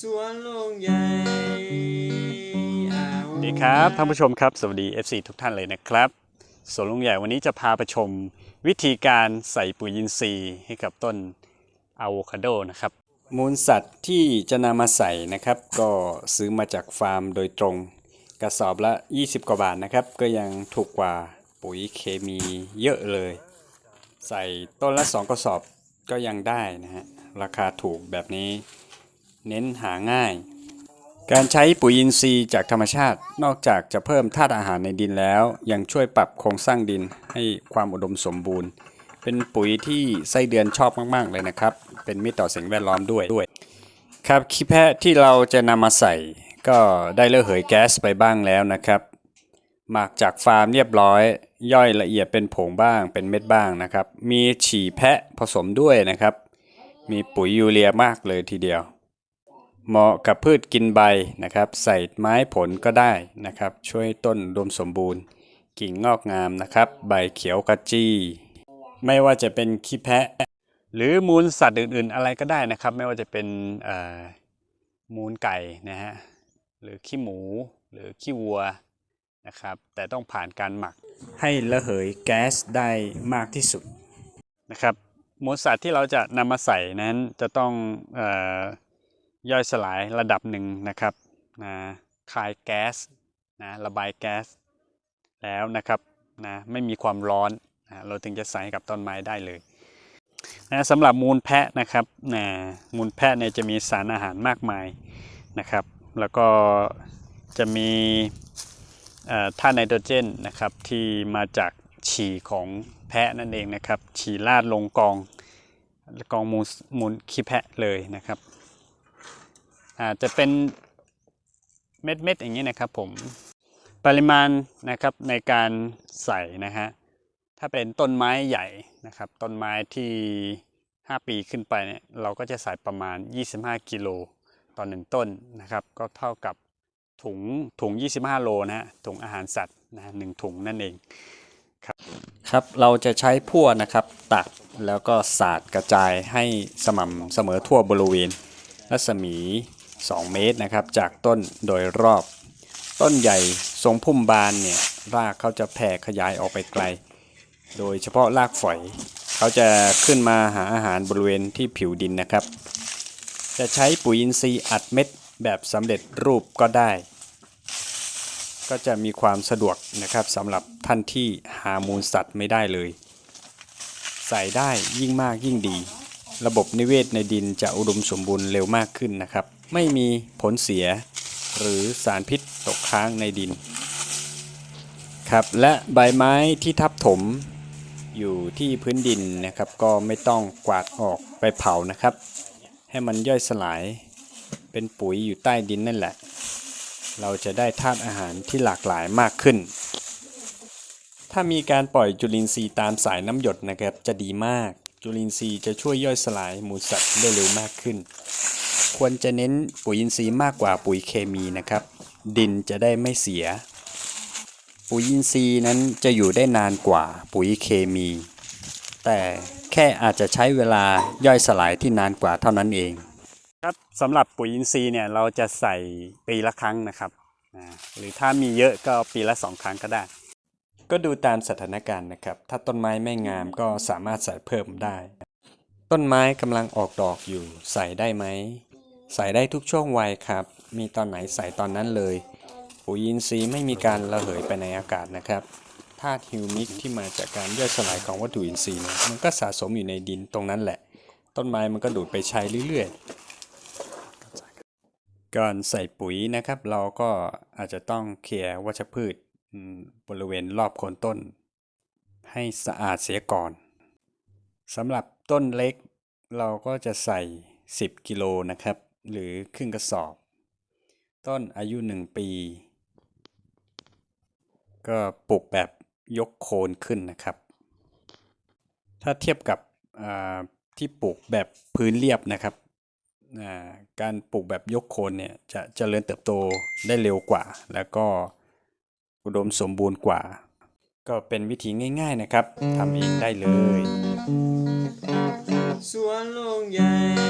สวนลุงใหญ่อาโอสวัสดีครับท่านผู้ชมครับ สวัสดี FC ทุกท่านเลยนะครับสวนลุงใหญ่วันนี้จะพาไปชมวิธีการใส่ปุ๋ยอินทรีย์ให้กับต้นอะโวคาโดนะครับ มูลสัตว์ที่จะนำมาใส่นะครับ ก็ซื้อมาจากฟาร์มโดยตรง กระสอบละ 20 กว่าบาทนะครับ ก็ยังถูกกว่าปุ๋ยเคมีเยอะเลย ใส่ต้นละ 2 กระสอบก็ยังได้นะฮะราคาถูกแบบนี้ เน้นหาง่าย การใช้ปุ๋ยอินทรีย์จากธรรมชาตินอกจากจะเพิ่มธาตุอาหารในดินแล้ว ยังช่วยปรับโครงสร้างดินให้ความอุดมสมบูรณ์ เป็นปุ๋ยที่ไส้เดือนชอบมากๆเลยนะครับ เป็นมิตรต่อสิ่งแวดล้อมด้วยด้วย ครับขี้แพะที่เราจะนำมาใส่ก็ได้ระเหยแก๊สไปบ้างแล้วนะครับ หมักจากฟาร์มเรียบร้อย ย่อยละเอียดเป็นผงบ้างเป็นเม็ดบ้างนะครับ มีฉี่แพะผสมด้วยนะครับ มีปุ๋ยยูเรียมากเลยทีเดียว เหมาะกับพืชกินใบนะครับ ใส่ไม้ผลก็ได้นะครับ ช่วยต้นอุดมสมบูรณ์ กิ่งงอกงามนะครับ ใบเขียวกระจี้ ไม่ว่าจะเป็นขี้แพะ หรือมูลสัตว์อื่นๆ อะไรก็ได้นะครับ ไม่ว่าจะเป็นเอ่อมูลไก่นะฮะหรือขี้หมูหรือขี้วัวนะครับ แต่ต้องผ่านการหมักให้ระเหยแก๊สได้มากที่สุดนะครับมูลสัตว์ที่เราจะนำมาใส่นั้นจะต้องเอ่อ ย่อยสลายระดับหนึ่งนะครับนะคายแก๊สนะระบายแก๊สแล้วนะครับนะไม่มีความร้อนนะเราถึงจะใส่กับต้นไม้ได้เลยนะสำหรับมูลแพะนะครับนะมูลแพะเนี่ยจะมีสารอาหารมากมายนะครับ แล้วก็จะมีเอ่อธาตุไนโตรเจนนะครับที่มาจากฉี่ของแพะนั่นเองนะครับ ฉี่ราดลงกองกองมูลมูลขี้แพะเลยนะครับ อาจจะเป็นเม็ดๆอย่างนี้นะครับผมปริมาณนะครับในการใส่นะฮะถ้าเป็นต้นไม้ใหญ่นะครับต้นไม้ที่ 5 ปีขึ้นไปเนี่ยเราก็จะใส่ประมาณ 25 กิโลต่อหนึ่งต้นนะครับ ก็เท่ากับถุงถุง 25 โลนะฮะถุงอาหารสัตว์นะฮะหนึ่งถุงนั่นเองครับครับเราจะใช้พั่วนะครับตักแล้วก็สาดกระจายให้สม่ำเสมอทั่วบริเวณรัศมี 2 เมตรนะครับ จากต้นโดยรอบ ต้นใหญ่ทรงพุ่มบานเนี่ยรากเขาจะแผ่ขยายออกไปไกล โดยเฉพาะรากฝอย เขาจะขึ้นมาหาอาหารบริเวณที่ผิวดินนะครับ จะใช้ปุ๋ยอินทรีย์อัดเม็ดแบบสำเร็จรูปก็ได้ ก็จะมีความสะดวกนะครับสำหรับท่านที่หามูลสัตว์ไม่ได้เลย ใส่ได้ยิ่งมากยิ่งดี ระบบนิเวศในดินจะอุดมสมบูรณ์เร็วมากขึ้นนะครับ ไม่มีผลเสีย หรือสารพิษตกค้างในดินครับและใบไม้ที่ทับถมอยู่ที่พื้นดินนะครับ ก็ไม่ต้องกวาดออกไปเผานะครับ ให้มันย่อยสลายเป็นปุ๋ยอยู่ใต้ดินนั่นแหละ เราจะได้ธาตุอาหารที่หลากหลายมากขึ้น ถ้ามีการปล่อยจุลินทรีย์ตามสายน้ำหยดนะครับจะดีมาก จุลินทรีย์จะช่วยย่อยสลายมูลสัตว์ได้เร็วมากขึ้น ควรจะเน้นปุ๋ยอินทรีย์มากกว่าปุ๋ยเคมีนะครับ ดินจะได้ไม่เสีย ปุ๋ยอินทรีย์นั้นจะอยู่ได้นานกว่าปุ๋ยเคมี แต่แค่อาจจะใช้เวลาย่อยสลายที่นานกว่าเท่านั้นเอง ครับสำหรับปุ๋ยอินทรีย์เนี่ยเราจะใส่ปีละครั้งนะครับหรือถ้ามีเยอะก็ปีละสองครั้งก็ได้ ก็ดูตามสถานการณ์นะครับ ถ้าต้นไม้ไม่งามก็สามารถใส่เพิ่มได้ ต้นไม้กำลังออกดอกอยู่ ใส่ได้ไหม ใส่ได้ทุกช่วงวัยครับ มีตอนไหนใส่ตอนนั้นเลยปุ๋ยอินทรีย์ไม่มีการระเหยไปในอากาศนะครับธาตุฮิวมิกที่มาจากการย่อยสลายของวัตถุอินทรีย์เนี่ยมันก็สะสมอยู่ในดินตรงนั้นแหละ ต้นไม้มันก็ดูดไปใช้เรื่อยๆก่อนใส่ปุ๋ยนะครับ เราก็อาจจะต้องเคลียร์วัชพืช บริเวณรอบโคนต้น ให้สะอาดเสียก่อนสำหรับต้นเล็กเราก็จะใส่ 10 กิโลนะครับ หรือครึ่งกระสอบ ต้นอายุ 1 ปี ก็ปลูกแบบยกโคนขึ้นนะครับ ถ้าเทียบกับที่ปลูกแบบพื้นเรียบนะครับ การปลูกแบบยกโคนเนี่ยจะเจริญเติบโตได้เร็วกว่า แล้วก็ อุดมสมบูรณ์กว่า ก็เป็นวิธีง่าย ๆนะครับทำเองได้เลย สวนลงใหญ่